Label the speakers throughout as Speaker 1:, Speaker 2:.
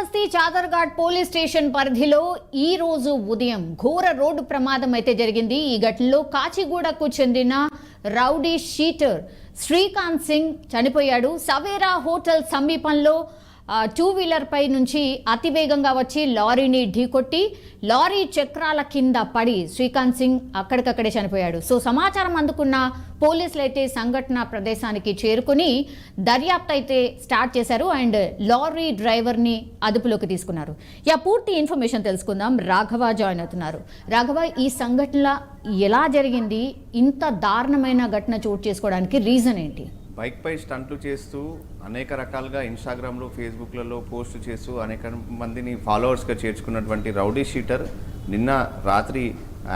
Speaker 1: శ్రావణబస్తీ Chaderghat police station పరిధిలో ఈ రోజు ఉదయం ఘోర రోడ్డు ప్రమాదం అయితే జరిగింది. ఈ ఘటనలో కాచిగూడకు చెందిన రౌడీ షీటర్ శ్రీకాంత్ సింగ్ చనిపోయాడు. సవేరా హోటల్ సమీపంలో టూ వీలర్ పై నుంచి అతివేగంగా వచ్చి లారీని ఢీకొట్టి లారీ చక్రాల కింద పడి శ్రీకాంత్ సింగ్ అక్కడికక్కడే చనిపోయాడు. సో సమాచారం అందుకున్న పోలీసులు అయితే సంఘటన ప్రదేశానికి చేరుకుని దర్యాప్తు అయితే స్టార్ట్ చేశారు అండ్ లారీ డ్రైవర్ని అదుపులోకి తీసుకున్నారు. యా పూర్తి ఇన్ఫర్మేషన్ తెలుసుకుందాం. రాఘవ జాయిన్ అవుతున్నారు. రాఘవ ఈ సంఘటన ఎలా జరిగింది? ఇంత దారుణమైన ఘటన చోటు చేసుకోవడానికి రీజన్ ఏంటి?
Speaker 2: బైక్పై స్టంట్లు చేస్తూ అనేక రకాలుగా ఇన్స్టాగ్రామ్లో ఫేస్బుక్లలో పోస్ట్ చేస్తూ అనేక మందిని ఫాలోవర్స్గా చేర్చుకున్నటువంటి రౌడీ షీటర్ నిన్న రాత్రి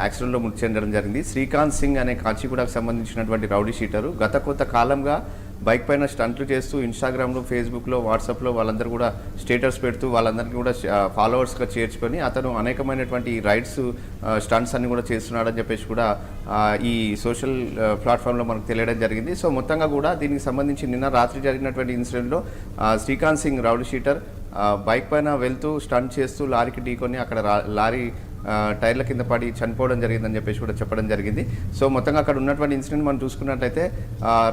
Speaker 2: యాక్సిడెంట్లో మృతి చెందడం జరిగింది. శ్రీకాంత్ సింగ్ అనే కాచిగూడకు సంబంధించినటువంటి రౌడీ షీటరు గత కొంత కాలంగా బైక్ పైన స్టంట్లు చేస్తూ ఇన్స్టాగ్రామ్లో ఫేస్బుక్లో వాట్సాప్లో వాళ్ళందరూ కూడా స్టేటస్ పెడుతూ వాళ్ళందరికీ కూడా ఫాలోవర్స్గా చేర్చుకొని అతను అనేకమైనటువంటి రైడ్స్ స్టంట్స్ అన్ని కూడా చేస్తున్నాడని చెప్పేసి కూడా ఈ సోషల్ ప్లాట్ఫామ్లో మనకు తెలియడం జరిగింది. సో మొత్తంగా కూడా దీనికి సంబంధించి నిన్న రాత్రి జరిగినటువంటి ఇన్సిడెంట్లో Srikanth Singh rowdy sheeter bike పైన వెళ్తూ స్టంట్ చేస్తూ లారీకి ఢీకొని అక్కడ లారీ టైర్ల కింద పడి చనిపోవడం జరిగిందని చెప్పేసి కూడా చెప్పడం జరిగింది. సో మొత్తంగా అక్కడ ఉన్నటువంటి ఇన్సిడెంట్ మనం చూసుకున్నట్లయితే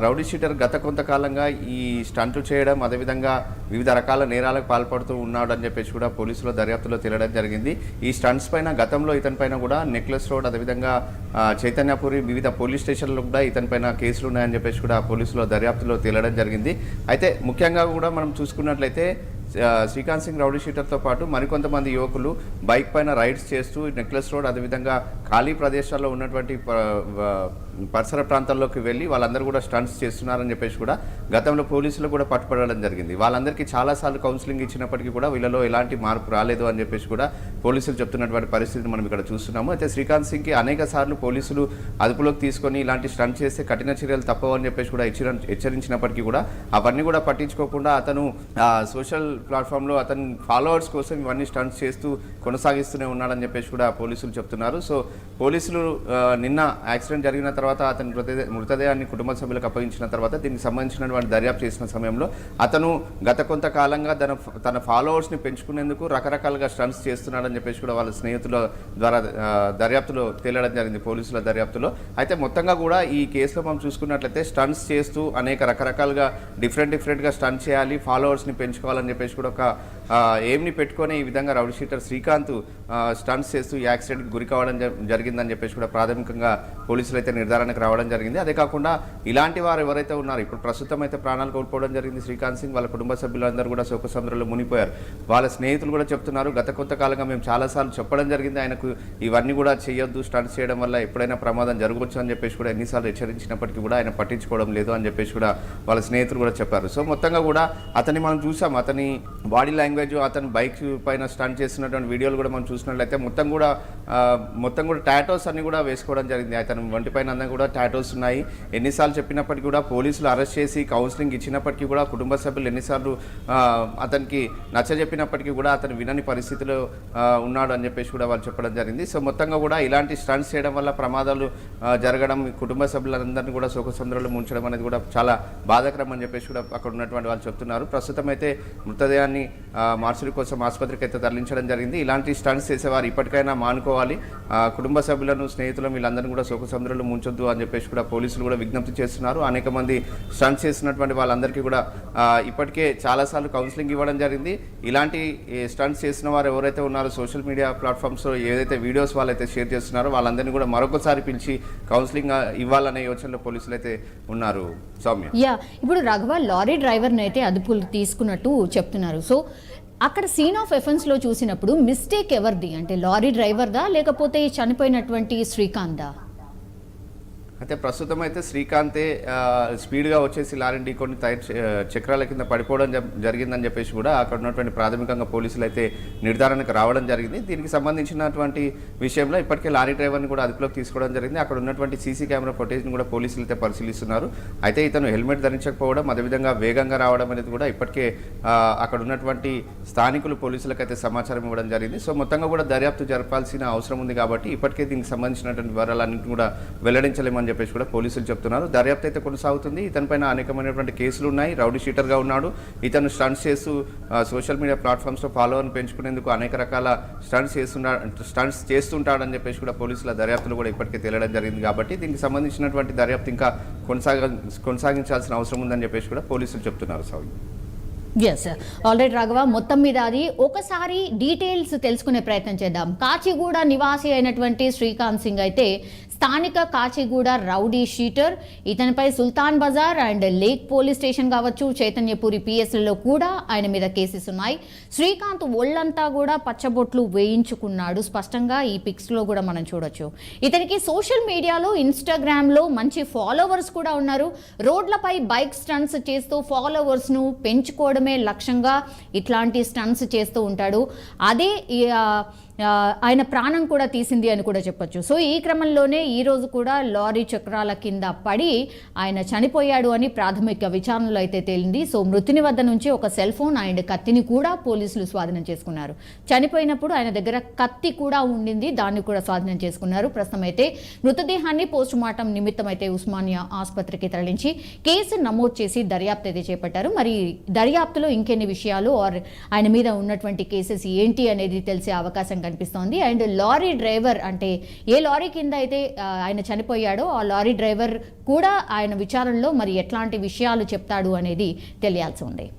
Speaker 2: రౌడీ షీటర్ గత కొంతకాలంగా ఈ స్టంట్లు చేయడం అదేవిధంగా వివిధ రకాల నేరాలకు పాల్పడుతూ ఉన్నాడు అని చెప్పేసి కూడా పోలీసుల దర్యాప్తులో తేలడం జరిగింది. ఈ స్టంట్స్ పైన గతంలో ఇతని పైన కూడా నెక్లెస్ రోడ్ అదేవిధంగా చైతన్యపురి వివిధ పోలీస్ స్టేషన్లో కూడా ఇతని పైన కేసులు ఉన్నాయని చెప్పేసి కూడా పోలీసుల దర్యాప్తులో తేలడం జరిగింది. అయితే ముఖ్యంగా కూడా మనం చూసుకున్నట్లయితే శ్రీకాంత్ సింగ్ రౌడీ షీటర్తో పాటు మరికొంతమంది యువకులు బైక్ పైన రైడ్స్ చేస్తూ నెక్లెస్ రోడ్ అదేవిధంగా ఖాళీ ప్రదేశాల్లో ఉన్నటువంటి ప- పరిసర ప్రాంతాల్లోకి వెళ్ళి వాళ్ళందరూ కూడా స్టంట్స్ చేస్తున్నారని చెప్పేసి కూడా గతంలో పోలీసులు కూడా పట్టుపడడం జరిగింది. వాళ్ళందరికీ చాలాసార్లు కౌన్సిలింగ్ ఇచ్చినప్పటికీ కూడా వీళ్ళలో ఎలాంటి మార్పు రాలేదు అని చెప్పేసి కూడా పోలీసులు చెప్తున్నటువంటి పరిస్థితిని మనం ఇక్కడ చూస్తున్నాము. అయితే శ్రీకాంత్ సింగ్కి అనేక సార్లు పోలీసులు అదుపులోకి తీసుకొని ఇలాంటి స్టంట్ చేస్తే కఠిన చర్యలు తప్పవు అని చెప్పేసి కూడా హెచ్చరించినప్పటికీ కూడా అవన్నీ కూడా పట్టించుకోకుండా అతను సోషల్ ప్లాట్ఫామ్లో అతని ఫాలోవర్స్ కోసం ఇవన్నీ స్టంట్స్ చేస్తూ కొనసాగిస్తూనే ఉన్నాడని చెప్పేసి కూడా పోలీసులు చెప్తున్నారు. సో పోలీసులు నిన్న యాక్సిడెంట్ జరిగిన తర్వాత అతని మృతదే మృతదేహాన్ని కుటుంబ సభ్యులకు అప్పగించిన తర్వాత దీనికి సంబంధించినటువంటి దర్యాప్తు చేసిన సమయంలో అతను గత కొంతకాలంగా తన తన ఫాలోవర్స్ని పెంచుకునేందుకు రకరకాలుగా స్టంట్స్ చేస్తున్నాడని చెప్పేసి కూడా వాళ్ళ స్నేహితుల ద్వారా దర్యాప్తులో తేలడం జరిగింది పోలీసుల దర్యాప్తులో. అయితే మొత్తంగా కూడా ఈ కేసులో మనం చూసుకున్నట్లయితే స్టంట్స్ చేస్తూ అనేక రకరకాలుగా డిఫరెంట్ డిఫరెంట్గా స్టంట్ చేయాలి ఫాలోవర్స్ని పెంచుకోవాలని చెప్పేసి కూడా ఒక ఏమిని పెట్టుకొని ఈ విధంగా రౌడ్ షీటర్ శ్రీకాంత్ ఆ, స్టంట్స్ చేస్తూ యాక్సిడెంట్ యాక్సిడెంట్కి గురి కావడం జ- జరిగిందని చెప్పేసి కూడా ప్రాథమికంగా పోలీసులు అయితే నిర్ధారణకు రావడం జరిగింది. అదే కాకుండా ఇలాంటి వారు ఎవరైతే ఉన్నారు ఇప్పుడు ప్రస్తుతం అయితే ప్రాణాలు కోల్పోవడం జరిగింది శ్రీకాంత్ సింగ్ వాళ్ళ కుటుంబ సభ్యులందరూ కూడా శోక మునిపోయారు మునిగిపోయారు. వాళ్ళ స్నేహితులు కూడా చెప్తున్నారు గత కొంతకాలంగా మేము చాలాసార్లు చెప్పడం జరిగింది ఆయనకు ఇవన్నీ కూడా చేయొద్దు స్టంట్స్ చేయడం వల్ల ఎప్పుడైనా ప్రమాదం జరగవచ్చు అని చెప్పేసి కూడా ఎన్నిసార్లు హెచ్చరించినప్పటికీ కూడా ఆయన పట్టించుకోవడం లేదు అని చెప్పేసి కూడా వాళ్ళ స్నేహితులు కూడా చెప్పారు. సో మొత్తంగా కూడా అతన్ని మనం చూసాం. అతని బాడీ లాంగ్వేజ్ అతను బైక్ పైన స్టంట్ చేస్తున్నటువంటి వీడియోలు కూడా మనం చూసినట్లయితే మొత్తం కూడా మొత్తం కూడా టాటోస్ అన్ని కూడా వేసుకోవడం జరిగింది. అతను వంటి పైన అంతా కూడా టాటోస్ ఉన్నాయి. ఎన్నిసార్లు చెప్పినప్పటికీ కూడా పోలీసులు అరెస్ట్ చేసి కౌన్సిలింగ్ ఇచ్చినప్పటికీ కూడా కుటుంబ సభ్యులు ఎన్నిసార్లు అతనికి నచ్చజెప్పినప్పటికీ కూడా అతను వినని పరిస్థితిలో ఉన్నాడు అని చెప్పేసి కూడా వాళ్ళు చెప్పడం జరిగింది. సో మొత్తంగా కూడా ఇలాంటి స్టంట్స్ చేయడం వల్ల ప్రమాదాలు జరగడం కుటుంబ సభ్యులందరినీ కూడా శోక ముంచడం అనేది కూడా చాలా బాధాకరం అని చెప్పేసి కూడా అక్కడ ఉన్నటువంటి వాళ్ళు చెప్తున్నారు. ప్రస్తుతం అయితే మృతదేహాన్ని ఆ, మార్చురీ కోసం ఆసుపత్రికి అయితే తరలించడం జరిగింది. ఇలాంటి స్టంట్స్ చేసేవారు ఇప్పటికైనా మానుకోవాలి. కుటుంబ సభ్యులను స్నేహితులను వీళ్ళందరినీ కూడా శోక సముద్రంలో ముంచొద్దు అని చెప్పేసి కూడా పోలీసులు కూడా విజ్ఞప్తి చేస్తున్నారు. అనేక మంది స్టంట్స్ చేసినటువంటి వాళ్ళందరికీ కూడా ఇప్పటికే చాలాసార్లు కౌన్సిలింగ్ ఇవ్వడం జరిగింది. ఇలాంటి స్టంట్స్ చేసిన వారు ఎవరైతే ఉన్నారో సోషల్ మీడియా ప్లాట్ఫామ్స్లో ఏదైతే వీడియోస్ వాళ్ళైతే షేర్ చేస్తున్నారో వాళ్ళందరినీ కూడా మరొకసారి పిలిచి కౌన్సిలింగ్ ఇవ్వాలనే యోచనలో పోలీసులు అయితే ఉన్నారు. సౌమ్య.
Speaker 1: యా ఇప్పుడు రాఘవ లారీ డ్రైవర్ని అయితే అదుపులు తీసుకున్నట్టు చెప్తున్నారు. సో అక్కడ సీన్ ఆఫ్ ఎఫెన్స్లో చూసినప్పుడు మిస్టేక్ ఎవరిది? అంటే లారీ డ్రైవర్దా లేకపోతే చనిపోయినటువంటి శ్రీకాంత్దా
Speaker 2: అయితే ప్రస్తుతం అయితే శ్రీకాంతే స్పీడ్గా వచ్చేసి లారీని ఢీకొని టైర్ చక్రాల కింద పడిపోవడం జ- జరిగిందని చెప్పేసి కూడా అక్కడ ఉన్నటువంటి ప్రాథమికంగా పోలీసులు అయితే నిర్ధారణకు రావడం జరిగింది. దీనికి సంబంధించినటువంటి విషయంలో ఇప్పటికే లారీ డ్రైవర్ని కూడా అదుపులోకి తీసుకోవడం జరిగింది. అక్కడ ఉన్నటువంటి సీసీ కెమెరా ఫుటేజ్ని కూడా పోలీసులు అయితే పరిశీలిస్తున్నారు. అయితే ఇతను హెల్మెట్ ధరించకపోవడం అదేవిధంగా వేగంగా రావడం అనేది కూడా ఇప్పటికే అక్కడ ఉన్నటువంటి స్థానికులు పోలీసులకు అయితే సమాచారం ఇవ్వడం జరిగింది. సో మొత్తంగా కూడా దర్యాప్తు జరపాల్సిన అవసరం ఉంది కాబట్టి ఇప్పటికే దీనికి సంబంధించినటువంటి వివరాలన్నింటినీ కూడా వెల్లడించలేమని చెప్పేసి కూడా పోలీసులు చెప్తున్నారు. దర్యాప్తు అయితే కొనసాగుతుంది. ఇతనిపైన అనేకమైనటువంటి కేసులు ఉన్నాయి. రౌడీ షీటర్గా ఉన్నాడు. ఇతను స్టంట్స్ చేస్తూ సోషల్ మీడియా ప్లాట్ఫామ్స్లో ఫాలోవర్ని పెంచుకునేందుకు అనేక రకాల స్టంట్స్ చేస్తున్నా స్టంట్స్ చేస్తుంటాడని చెప్పేసి కూడా పోలీసుల దర్యాప్తులు కూడా ఇప్పటికే తేలడం జరిగింది కాబట్టి దీనికి సంబంధించినటువంటి దర్యాప్తు ఇంకా కొనసాగ కొనసాగించాల్సిన అవసరం ఉందని చెప్పేసి కూడా పోలీసులు చెప్తున్నారు. సౌదీ
Speaker 1: ఎస్ ఆల్రెడీ రాఘవ మొత్తం మీద అది ఒకసారి డీటెయిల్స్ తెలుసుకునే ప్రయత్నం చేద్దాం. కాచిగూడ నివాసి అయినటువంటి శ్రీకాంత్ సింగ్ అయితే స్థానిక Kachiguda rowdy sheeter ఇతనిపై Sultan Bazar and lake police station కావచ్చు చైతన్యపురి పిఎస్లలో కూడా ఆయన మీద కేసెస్ ఉన్నాయి. శ్రీకాంత్ ఒళ్ళంతా కూడా పచ్చబొట్లు వేయించుకున్నాడు. స్పష్టంగా ఈ పిక్స్లో కూడా మనం చూడొచ్చు. ఇతనికి సోషల్ మీడియాలో ఇన్స్టాగ్రామ్లో మంచి ఫాలోవర్స్ కూడా ఉన్నారు. రోడ్లపై బైక్ స్టంట్స్ చేస్తూ ఫాలోవర్స్ను పెంచుకోవడం పెంచుకోవడమే లక్ష్యంగా ఇట్లాంటి స్టన్స్ చేస్తూ ఉంటాడు. అదే ఈ, ఆయన ప్రాణం కూడా తీసింది అని కూడా చెప్పొచ్చు. సో ఈ క్రమంలోనే ఈ రోజు కూడా లారీ చక్రాల కింద పడి ఆయన చనిపోయాడు అని ప్రాథమిక విచారణలో అయితే తేలింది. సో మృతుని వద్ద నుంచి ఒక సెల్ ఫోన్ అండ్ కత్తిని కూడా పోలీసులు స్వాధీనం చేసుకున్నారు. చనిపోయినప్పుడు ఆయన దగ్గర కత్తి కూడా ఉండింది దాన్ని కూడా స్వాధీనం చేసుకున్నారు. ప్రస్తుతం అయితే మృతదేహాన్ని పోస్ట్ మార్టం నిమిత్తం అయితే ఉస్మానియా ఆసుపత్రికి తరలించి కేసు నమోదు చేసి దర్యాప్తు అయితే చేపట్టారు. మరి దర్యాప్తులో ఇంకెన్ని విషయాలు ఆర్ ఆయన మీద ఉన్నటువంటి కేసెస్ ఏంటి అనేది తెలిసే అవకాశం కనిపిస్తోంది. అండ్ లారీ డ్రైవర్ అంటే ఏ లారీ కింద అయితే ఆయన చనిపోయాడో ఆ లారీ డ్రైవర్ కూడా ఆయన విచారణలో మరి ఎట్లాంటి విషయాలు చెప్తాడు అనేది తెలియాల్సి ఉంది.